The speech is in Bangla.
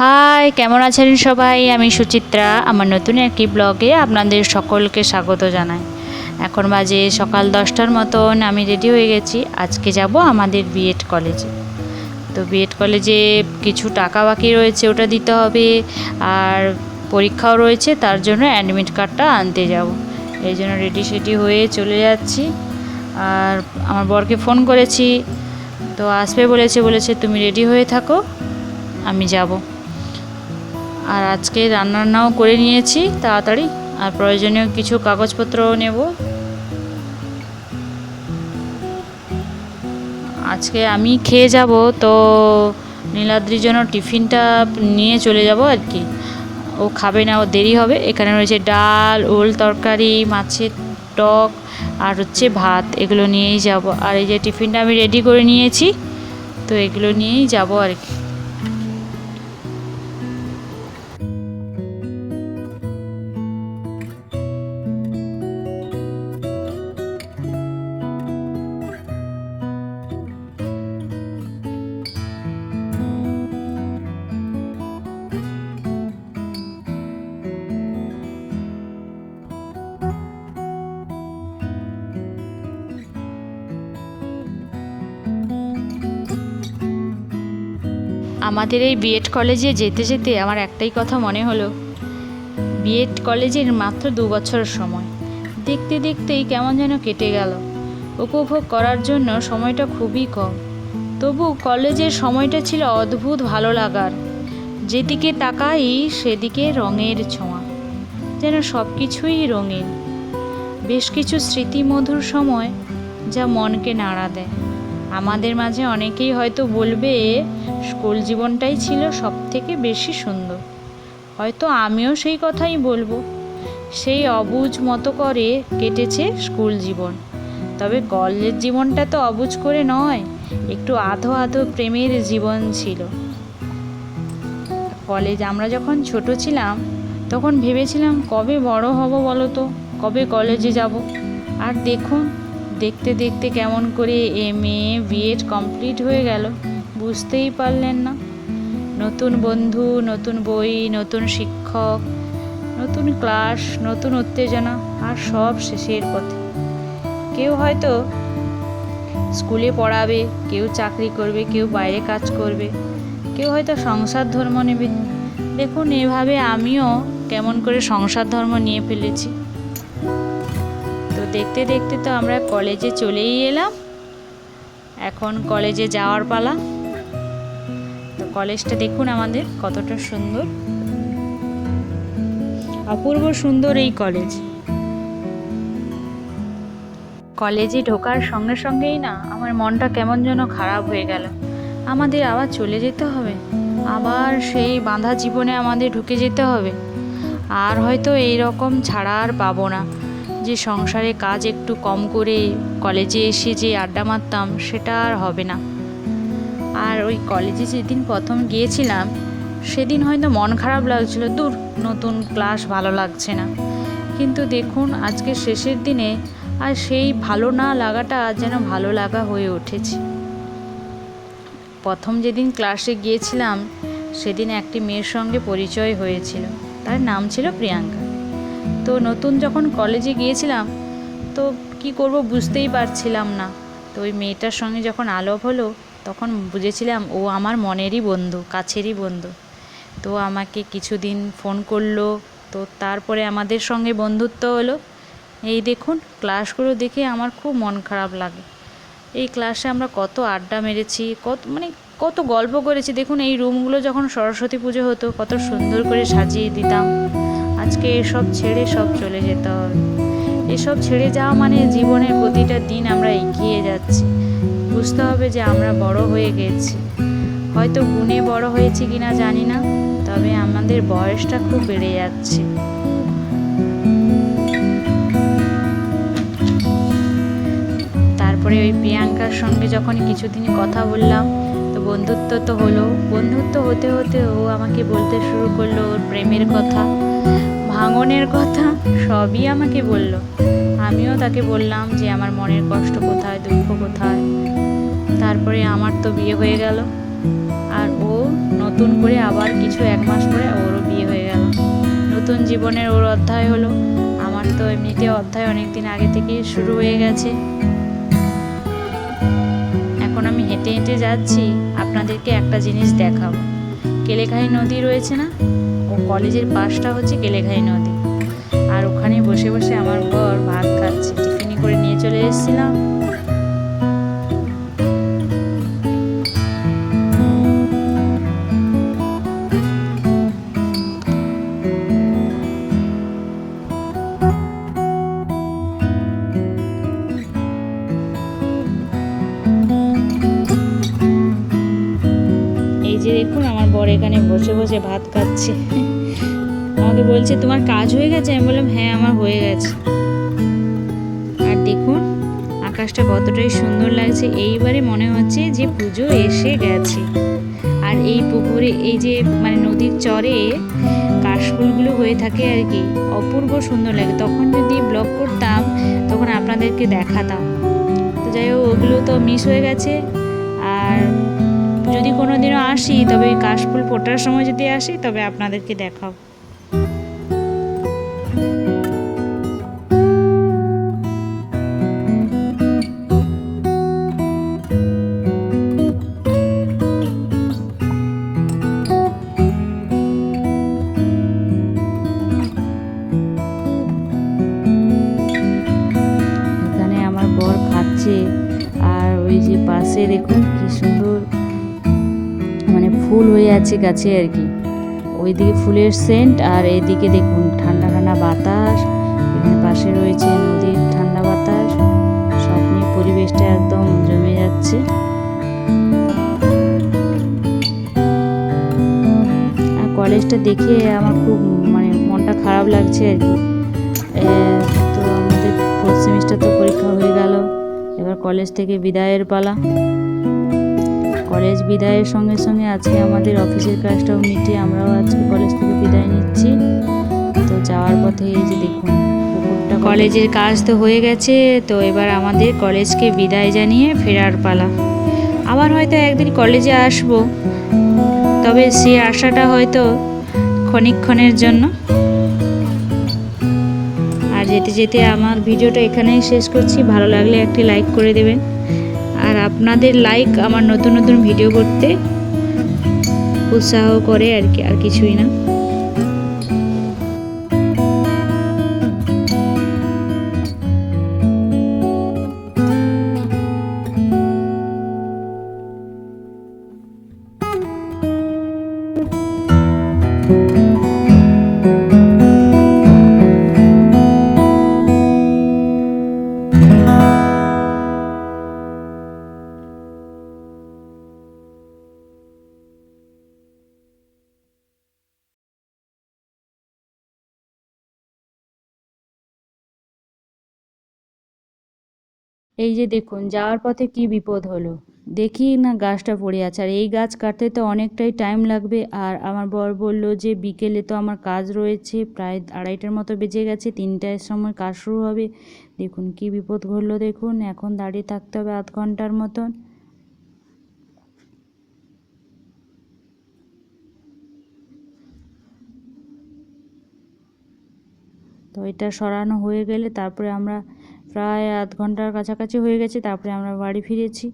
হাই কেমন আছেন সবাই? আমি সুচিত্রা। আমার নতুন একটি ব্লগে আপনাদের সকলকে স্বাগত জানাই। এখন বাজে সকাল দশটার মতন, আমি রেডি হয়ে গেছি। আজকে যাব আমাদের বিএড কলেজে তো বিএড কলেজে কিছু টাকা বাকি রয়েছে, ওটা দিতে হবে। আর পরীক্ষাও রয়েছে, তার জন্য অ্যাডমিট কার্ডটা আনতে যাব। এই জন্য রেডি সেডি হয়ে চলে যাচ্ছি। আর আমার বরকে ফোন করেছি। তো আসবে বলেছে বলেছে তুমি রেডি হয়ে থাকো, আমি যাব। আর আজকে রান্নাবান্নাও করে নিয়েছি তাড়াতাড়ি। আর প্রয়োজনীয় কিছু কাগজপত্রও নেব। আজকে আমি খেয়ে যাব, তো নীলাদ্রির জন্য টিফিনটা নিয়ে চলে যাব আর কি। ও খাবে না, ও দেরি হবে। এখানে রয়েছে ডাল, ওল তরকারি, মাছের টক আর হচ্ছে ভাত। এগুলো নিয়েই যাব। আর এই যে টিফিনটা আমি রেডি করে নিয়েছি, তো এগুলো নিয়েই যাব আর কি। আমাদের এই বিএড কলেজে যেতে যেতে আমার একটাই কথা মনে হলো। বিএড কলেজের মাত্র দু বছরের সময়। দেখতে দেখতেই কেমন যেন কেটে গেল। উপভোগ করার জন্য সময়টা খুবই কম। তবু কলেজের সময়টা ছিল অদ্ভুত ভালো লাগার। যেদিকে তাকাই সেদিকে রঙের ছোঁয়া। যেন সব কিছুই রঙিন। বেশ কিছু স্মৃতিমধুর সময় যা মনকে নাড়া দেয়। আমাদের মাঝে অনেকেই হয়তো বলবে, স্কুল জীবনটাই ছিল সব থেকে বেশি সুন্দর। হয়তো আমিও সেই কথাই বলব। সেই অবুজ মতো করে কেটেছে স্কুল জীবন। তবে কলেজ জীবনটা তো অবুজ করে নয়, একটু আধো আধো প্রেমের জীবন ছিল। কলেজ আমরা যখন ছোট ছিলাম, তখন ভেবেছিলাম কবে বড় হব বলো তো? কবে কলেজে যাব? আর দেখুন দেখতে দেখতে কেমন করে এম এ বিএড কমপ্লিট হয়ে গেল, বুঝতেই পারলেন না। নতুন বন্ধু, নতুন বই, নতুন শিক্ষক, নতুন ক্লাস নতুন উত্তেজনা, আর সব শেষের পথে। কেউ হয়তো স্কুলে পড়াবে, কেউ চাকরি করবে, কেউ বাইরে কাজ করবে, কেউ হয়তো সংসার ধর্ম নেবে। দেখুন, এভাবে আমিও কেমন করে সংসার ধর্ম নিয়ে ফেলেছি। দেখতে দেখতে তো আমরা কলেজে চলেই এলাম। এখন কলেজে যাওয়ার পালা। তো কলেজটা দেখুন আমাদের কতটা সুন্দর। অপূর্ব সুন্দর এই কলেজ। কলেজে ঢোকার সঙ্গে সঙ্গেই না আমার মনটা কেমন যেন খারাপ হয়ে গেল। আমাদের আবার চলে যেতে হবে। আবার সেই বাঁধা জীবনে আমাদের ঢুকে যেতে হবে। আর হয়তো এই রকম ছাড়া আর পাবো না। যে সংসারে কাজ একটু কম করে কলেজে এসে যে আড্ডা মারতাম, সেটা আর হবে না। আর ওই কলেজে যেদিন প্রথম গিয়েছিলাম, সেদিন হয়তো মন খারাপ লাগছিল, দূর, নতুন ক্লাস ভালো লাগছে না। কিন্তু দেখুন, আজকে শেষের দিনে আর সেই ভালো না লাগাটা যেন ভালো লাগা হয়ে উঠেছে। প্রথম যেদিন ক্লাসে গিয়েছিলাম, সেদিন একটি মেয়ের সঙ্গে পরিচয় হয়েছিল। তার নাম ছিল প্রিয়াঙ্কা। তো নতুন যখন কলেজে গিয়েছিলাম, তো কি করব বুঝতেই পারছিলাম না। তো ওই মেয়েটার সঙ্গে যখন আলাপ হলো, তখন বুঝেছিলাম ও আমার মনেরই বন্ধু, কাছেরই বন্ধু। তো আমাকে কিছুদিন ফোন করল, তো তারপরে আমাদের সঙ্গে বন্ধুত্ব হলো। এই দেখুন ক্লাসগুলো দেখে আমার খুব মন খারাপ লাগে। এই ক্লাসে আমরা কত আড্ডা মেরেছি, কত মানে কত গল্প করেছি। দেখুন, এই রুমগুলো যখন সরস্বতী পুজো হতো, কত সুন্দর করে সাজিয়ে দিতাম। আজকে এসব ছেড়ে সব চলে যেতে হবে। এসব ছেড়ে যাওয়া মানে জীবনের প্রতিটা দিন আমরা এগিয়ে যাচ্ছি। বুঝতে হবে যে আমরা বড় হয়ে গেছি। হয়তো গুণে বড় হয়েছি কিনা জানি না, তবে আমাদের বয়সটা খুব বেড়ে যাচ্ছে। তারপরে ওই প্রিয়াঙ্কার সঙ্গে যখন কিছুদিন কথা বললাম, তো বন্ধুত্ব তো হলো। বন্ধুত্ব হতে হতে ও আমাকে বলতে শুরু করল ওর প্রেমের কথা। ভাঙনের কথা সবই আমাকে বলল। আমিও তাকে বললাম যে আমার মনের কষ্ট কোথায়, দুঃখ কোথায়। তারপরে আমার তো বিয়ে হয়ে গেল। আর ও নতুন করে আবার কিছু এক মাস পরে ওরও বিয়ে হয়ে গেল। নতুন জীবনের ওর অধ্যায় হলো। আমার তো এমনিতে অধ্যায় অনেক দিন আগে থেকেই শুরু হয়ে গেছে। এখন আমি হেঁটে হেঁটে যাচ্ছি। আপনাদেরকে একটা জিনিস দেখাবো। কেলেঘাই নদী রয়েছে না? কলেজের পাশটা হচ্ছে কেলেঘাই নদী। আর ওখানে বসে বসে আমার বর ভাত খাচ্ছে। টিফিনি করে নিয়ে চলে এসেছিলাম। বসে ভাত খাচ্ছে। আমাকে বলছে, তোমার কাজ হয়ে গেছে? আমি বললাম হ্যাঁ আমার হয়ে গেছে। আর দেখুন, আকাশটা কতটাই সুন্দর লাগছে। এইবারে মনে হচ্ছে যে পুজো এসে গেছে। আর এই পুকুরে, এই যে মানে নদীর চরে কাশফুলগুলো হয়ে থাকে আর কি, অপূর্ব সুন্দর লাগে। তখন যদি ব্লগ করতাম, তখন আপনাদেরকে দেখাতাম। তো যাই হোক, ওগুলো তো মিস হয়ে গেছে। আর যদি কোনো দিনও আসি, তবে এই কাশফুল ফোটার সময় যদি আসি, তবে আপনাদেরকে দেখাও আর ওই যে পাশে দেখুন কি সুন্দর ফুল হয়ে আছে গাছে আর কি। ওইদিকে ফুলের সেন্ট আর এদিকে দেখুন ঠান্ডা ঠান্ডা বাতাস, এখানে পাশে রয়েছে নদীর ঠান্ডা বাতাস। সব নিয়ে পরিবেশটা একদম জমে যাচ্ছে। আর কলেজটা দেখে আমার খুব মানে মনটা খারাপ লাগছে আর কি। তো আমাদের ফোর্থ সেমিস্টার তো পরীক্ষা হয়ে গেল। এবার কলেজ থেকে বিদায়ের পালা। কলেজ বিদায়ের সঙ্গে সঙ্গে আজকে আমাদের অফিসের কাজটাও মিটিয়ে আমরাও আজকে কলেজ থেকে বিদায় নিচ্ছি। তো যাওয়ার পথে এই যে দেখুন কলেজের কাজ তো হয়ে গেছে, তো এবার আমাদের কলেজকে বিদায় জানিয়ে ফেরার পালা। আবার হয়তো একদিন কলেজে আসব, তবে সে আশাটা হয়তো ক্ষণিকক্ষণের জন্য। আর যেতে যেতে আমার ভিডিওটা এখানেই শেষ করছি। ভালো লাগলে একটি লাইক করে দেবেন। আর আপনাদের লাইক আমার নতুন নতুন ভিডিও করতে উৎসাহ করে আর কি, আর কিছুই না। এই যে দেখুন, যাওয়ার পথে কি বিপদ হলো? দেখি না গাছটা পড়ে আছে। আর এই গাছ কাটতে তো অনেকটাই টাইম লাগবে। আর আমার বর বলল যে বিকেলে তো আমার কাজ রয়েছে, প্রায় আড়াইটার মতো বেজে গেছে, তিনটার সময় কাজ শুরু হবে। দেখুন কি বিপদ ঘটলো, দেখুন। এখন দাঁড়িয়ে থাকতে হবে আধ ঘণ্টার মতন। তো এটা সরানো হয়ে গেলে তারপরে আমরা প্রায় আধ ঘণ্টার কাছাকাছি হয়ে গেছে তারপরে আমরা বাড়ি ফিরেছি।